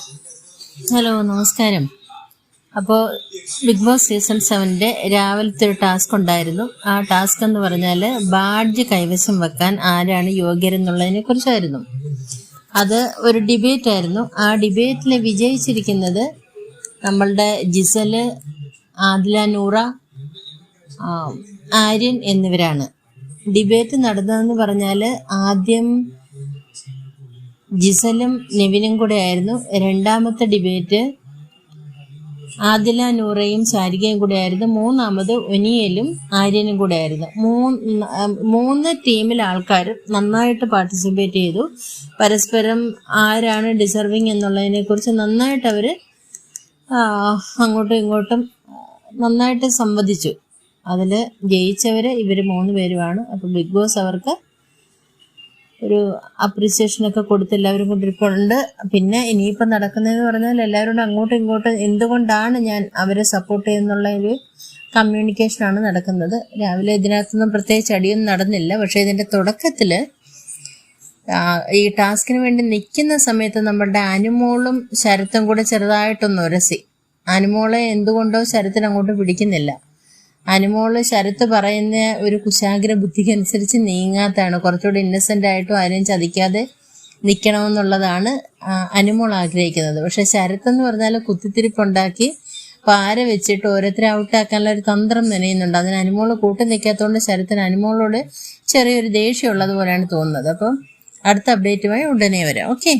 Hello നമസ്കാരം. അപ്പോൾ big boss season സെവന്റെ രാവിലത്തെ ഒരു ടാസ്ക് ഉണ്ടായിരുന്നു. ആ ടാസ്ക് എന്ന് പറഞ്ഞാൽ ബാഡ്ജ് കൈവശം വെക്കാൻ ആരാണ് യോഗ്യരെന്നുള്ളതിനെ കുറിച്ചായിരുന്നു. അത് ഒരു ഡിബേറ്റ് ആയിരുന്നു. ആ ഡിബേറ്റിൽ വിജയിച്ചിരിക്കുന്നത് നമ്മളുടെ ജിസൽ ആദില നൂറ ആര്യൻ എന്നിവരാണ്. ഡിബേറ്റ് നടന്നതെന്ന് പറഞ്ഞാൽ ആദ്യം ജിസലും നെവിനും കൂടെ ആയിരുന്നു രണ്ടാമത്തെ ഡിബേറ്റ്. ആദില നൂറയും ശാരികയും കൂടെ ആയിരുന്നു മൂന്നാമത് ഒനിയലും ആര്യനും കൂടെ ആയിരുന്നു മൂന്ന് മൂന്ന് ടീമിലെ ആൾക്കാർ നന്നായിട്ട് പാർട്ടിസിപ്പേറ്റ് ചെയ്തു. പരസ്പരം ആരാണ് ഡിസർവിങ് എന്നുള്ളതിനെ കുറിച്ച് നന്നായിട്ട് അവർ അങ്ങോട്ടും ഇങ്ങോട്ടും നന്നായിട്ട് സംവദിച്ചു. അതിൽ ജയിച്ചവർ ഇവർ മൂന്ന് പേരുമാണ്. അപ്പോൾ ബിഗ് ബോസ് അവർക്ക് ഒരു അപ്രീസിയേഷൻ ഒക്കെ കൊടുത്ത് എല്ലാവരും കൊണ്ടിരിപ്പുണ്ട്. പിന്നെ ഇനിയിപ്പോൾ നടക്കുന്നതെന്ന് പറഞ്ഞാൽ എല്ലാവരോടും അങ്ങോട്ടും ഇങ്ങോട്ടും എന്തുകൊണ്ടാണ് ഞാൻ അവരെ സപ്പോർട്ട് ചെയ്യുന്നുള്ള ഒരു കമ്മ്യൂണിക്കേഷനാണ് നടക്കുന്നത്. രാവിലെ ഇതിനകത്തൊന്നും പ്രത്യേകിച്ച് അടിയൊന്നും നടന്നില്ല. പക്ഷേ ഇതിന്റെ തുടക്കത്തിൽ ഈ ടാസ്കിന് വേണ്ടി നിൽക്കുന്ന സമയത്ത് നമ്മുടെ അനുമോളും ശരത്തും കൂടെ ചെറുതായിട്ടൊന്ന് ഉരസി. അനുമോളെ എന്തുകൊണ്ടോ ശരത്തിന് അങ്ങോട്ട് പിടിക്കുന്നില്ല. അനുമോൾ ശരത്ത് പറയുന്ന ഒരു കുശാഗ്ര ബുദ്ധിക്ക് അനുസരിച്ച് നീങ്ങാത്താണ്. കുറച്ചുകൂടി ഇന്നസെന്റ് ആയിട്ടും ആരെയും ചതിക്കാതെ നിൽക്കണമെന്നുള്ളതാണ് അനുമോൾ ആഗ്രഹിക്കുന്നത്. പക്ഷെ ശരത്ത് എന്ന് പറഞ്ഞാൽ കുത്തിത്തിരിപ്പുണ്ടാക്കി പാര വെച്ചിട്ട് ഓരോരുത്തരെ ഔട്ടാക്കാനുള്ള ഒരു തന്ത്രം നനയുന്നുണ്ട്. അതിന് അനുമോൾ കൂട്ടി നിൽക്കാത്തതുകൊണ്ട് ശരത്തിന് അനുമോളോട് ചെറിയൊരു ദേഷ്യമുള്ളത് പോലെയാണ് തോന്നുന്നത്. അപ്പം അടുത്ത അപ്ഡേറ്റുമായി ഉടനെ വരാം. ഓക്കെ